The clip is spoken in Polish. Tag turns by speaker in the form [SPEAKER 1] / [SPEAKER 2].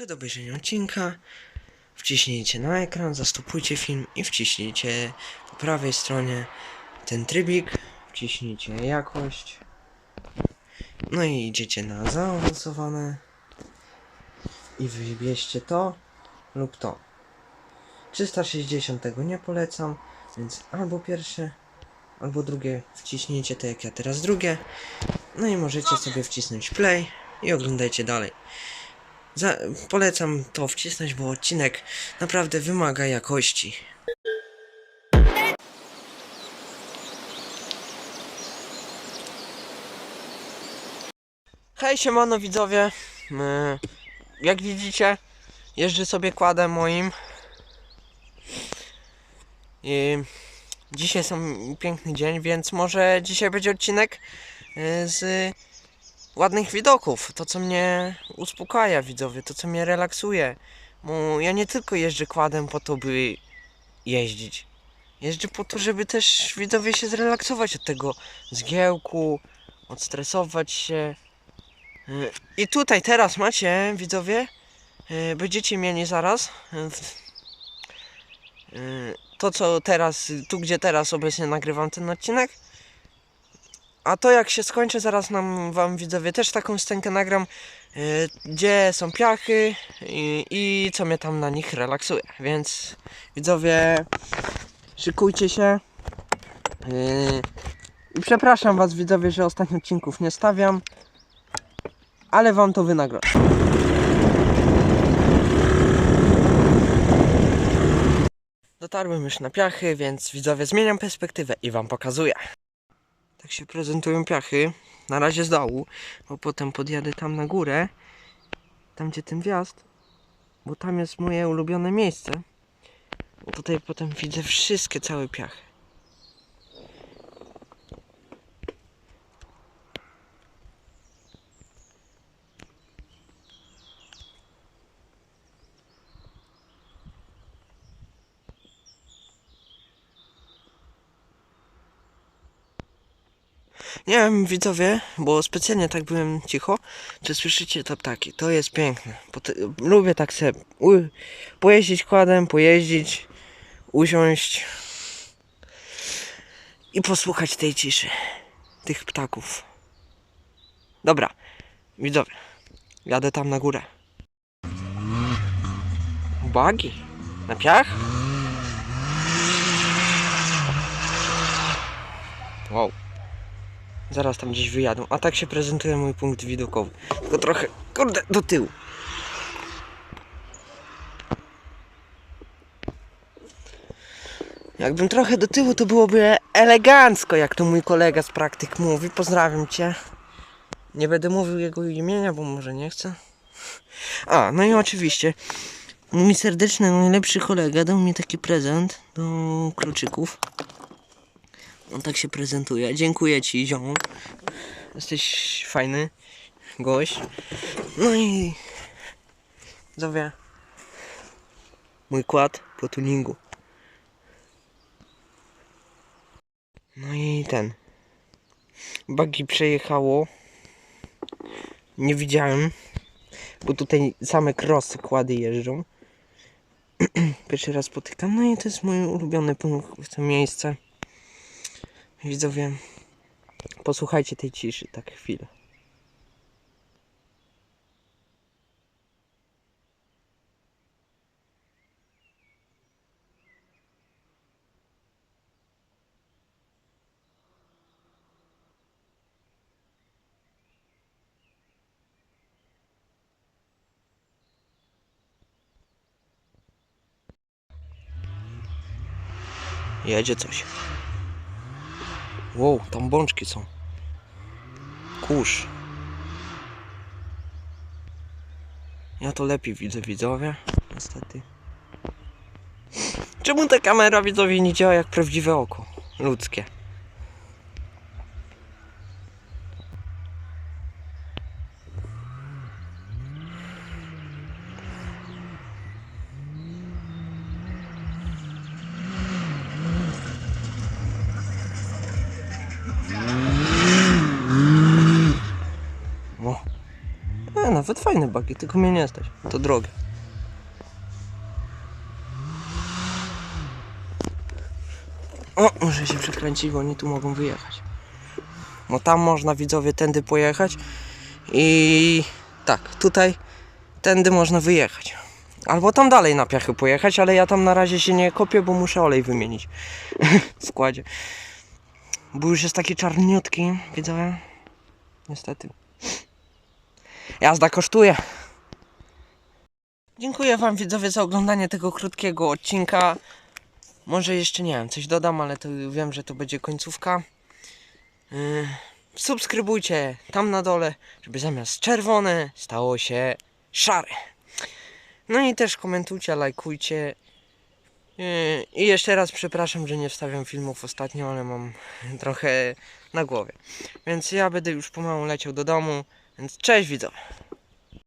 [SPEAKER 1] Przed obejrzeniem odcinka wciśnijcie na ekran, zastopujcie film i wciśnijcie po prawej stronie ten trybik, wciśnijcie jakość. No i idziecie na zaawansowane i wybierzcie to lub to. 360 tego nie polecam, więc albo pierwsze, albo drugie wciśnijcie tak jak ja teraz drugie. No i możecie sobie wcisnąć play i oglądajcie dalej. Za, polecam to wcisnąć, bo odcinek naprawdę wymaga jakości. Hej, siemano widzowie. My, jak widzicie, jeżdżę sobie kładem moim. I dzisiaj są piękny dzień, więc może dzisiaj będzie odcinek y, z ładnych widoków. To, co mnie uspokaja, widzowie, to, co mnie relaksuje. Bo ja nie tylko jeżdżę kładem po to, by jeździć. Jeżdżę po to, żeby też widzowie się zrelaksować od tego zgiełku, odstresować się. Y, I tutaj teraz macie, widzowie, y, będziecie mieli zaraz y, to, co teraz, tu gdzie teraz obecnie nagrywam ten odcinek. A to jak się skończy, zaraz nam wam widzowie też taką scenkę nagram, y, gdzie są piachy i, i co mnie tam na nich relaksuje. Więc widzowie, szykujcie się. Y, I przepraszam was widzowie, że ostatnich odcinków nie stawiam, ale wam to wynagrodzę. Dotarłem już na piachy, więc widzowie zmieniam perspektywę i wam pokazuję. Tak się prezentują piachy. Na razie z dołu, bo potem podjadę tam na górę. Tam gdzie ten wjazd. Bo tam jest moje ulubione miejsce. Tutaj potem widzę wszystkie całe piachy. Nie wiem, widzowie, bo specjalnie tak byłem cicho. Czy słyszycie to ptaki? To jest piękne. Lubię tak sobie pojeździć kładem, pojeździć, usiąść i posłuchać tej ciszy, tych ptaków. Dobra, widzowie, jadę tam na górę. Bagi? Na piach? Wow. Zaraz tam gdzieś wyjadą. A tak się prezentuje mój punkt widokowy. Tylko trochę, kurde, do tyłu. Jakbym trochę do tyłu, to byłoby elegancko, jak to mój kolega z praktyk mówi. Pozdrawiam cię. Nie będę mówił jego imienia, bo może nie chcę. A, no i oczywiście. Mój serdeczny, najlepszy kolega dał mi taki prezent do kluczyków. On tak się prezentuje. Dziękuję ci, ziom. Jesteś fajny gość. No i zowie mój kład po tuningu. No i ten. Bagi przejechało. Nie widziałem, bo tutaj same crossy kłady jeżdżą. Pierwszy raz spotykam. No i to jest mój ulubiony punkt, to miejsce. Widzowie, posłuchajcie tej ciszy tak chwilę. Jedzie coś. Wow, tam bączki są. Kurz. Ja to lepiej widzę, widzowie. Niestety. Czemu ta kamera, widzowie, nie działa jak prawdziwe oko? Ludzkie. Nawet fajne bagi, tylko mnie nie stać. To drogie. O, muszę się przekręcić, bo oni tu mogą wyjechać. Bo tam można widzowie tędy pojechać i tak, tutaj tędy można wyjechać. Albo tam dalej na piachy pojechać, ale ja tam na razie się nie kopię, bo muszę olej wymienić w składzie. Bo już jest taki czarniutki, widzowie. Niestety. Jazda kosztuje. Dziękuję Wam widzowie za oglądanie tego krótkiego odcinka. Może jeszcze nie wiem, coś dodam, ale to wiem, że to będzie końcówka. Yy, subskrybujcie tam na dole, żeby zamiast czerwone stało się szare. No i też komentujcie, lajkujcie. Yy, I jeszcze raz przepraszam, że nie wstawiam filmów ostatnio, ale mam trochę na głowie. Więc ja będę już pomału leciał do domu. Więc cześć widzowie.